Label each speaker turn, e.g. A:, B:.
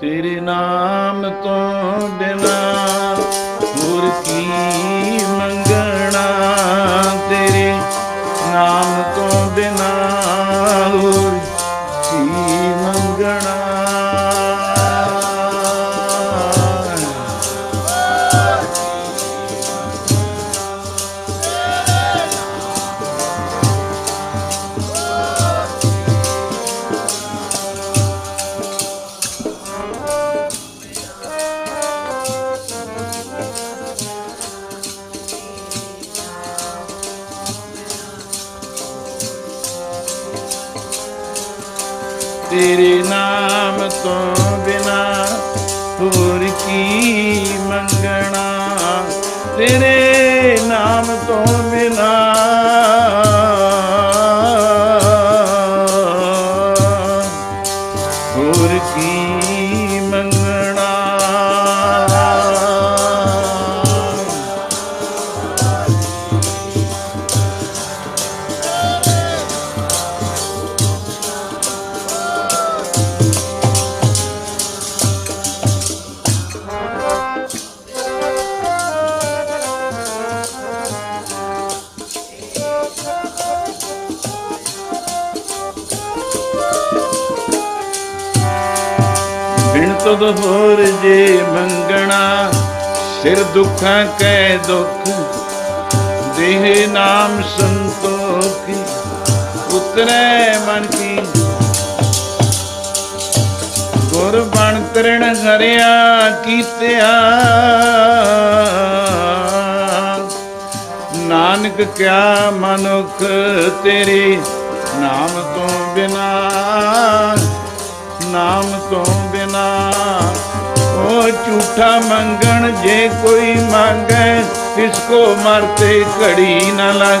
A: ਤੇਰੇ ਨਾਮ ਤੋਂ ਬਿਨਾ ਤੇਰੇ ਨਾਮ ਤੋਂ ਬਿਨਾ ਹੋਰ ਕੀ ਮੰਗਣਾ? ਤੇਰੇ ਬਿਨ ਹੋਰ ਜੇ ਮੰਗਣਾ, ਸਿਰ ਦੁੱਖਾਂ ਕੈ ਦੁੱਖ, ਦੇਹ ਨਾਮ ਸੰਤੋਖ, ਉਤਰੈ ਮਨ ਕੀ। ਗੁਰ ਬਣ ਤ੍ਰਿਣ ਹਰਿਆ ਕੀਤਿਆ, ਨਾਨਕ ਕਿਆ ਮਨੁਖ ਤੇਰੇ ਨਾਮ ਤੋਂ ਬਿਨਾ। ਨਾਮ ਤੋਂ ਬਿਨਾ। ਉਹ ਝੂਠਾ ਮੰਗਣ ਜੇ ਕੋਈ ਮੰਗੇ ਤਿਸ ਕੋ ਮਰਤੇ ਘੜੀ ਨਾ ਲੱਗ।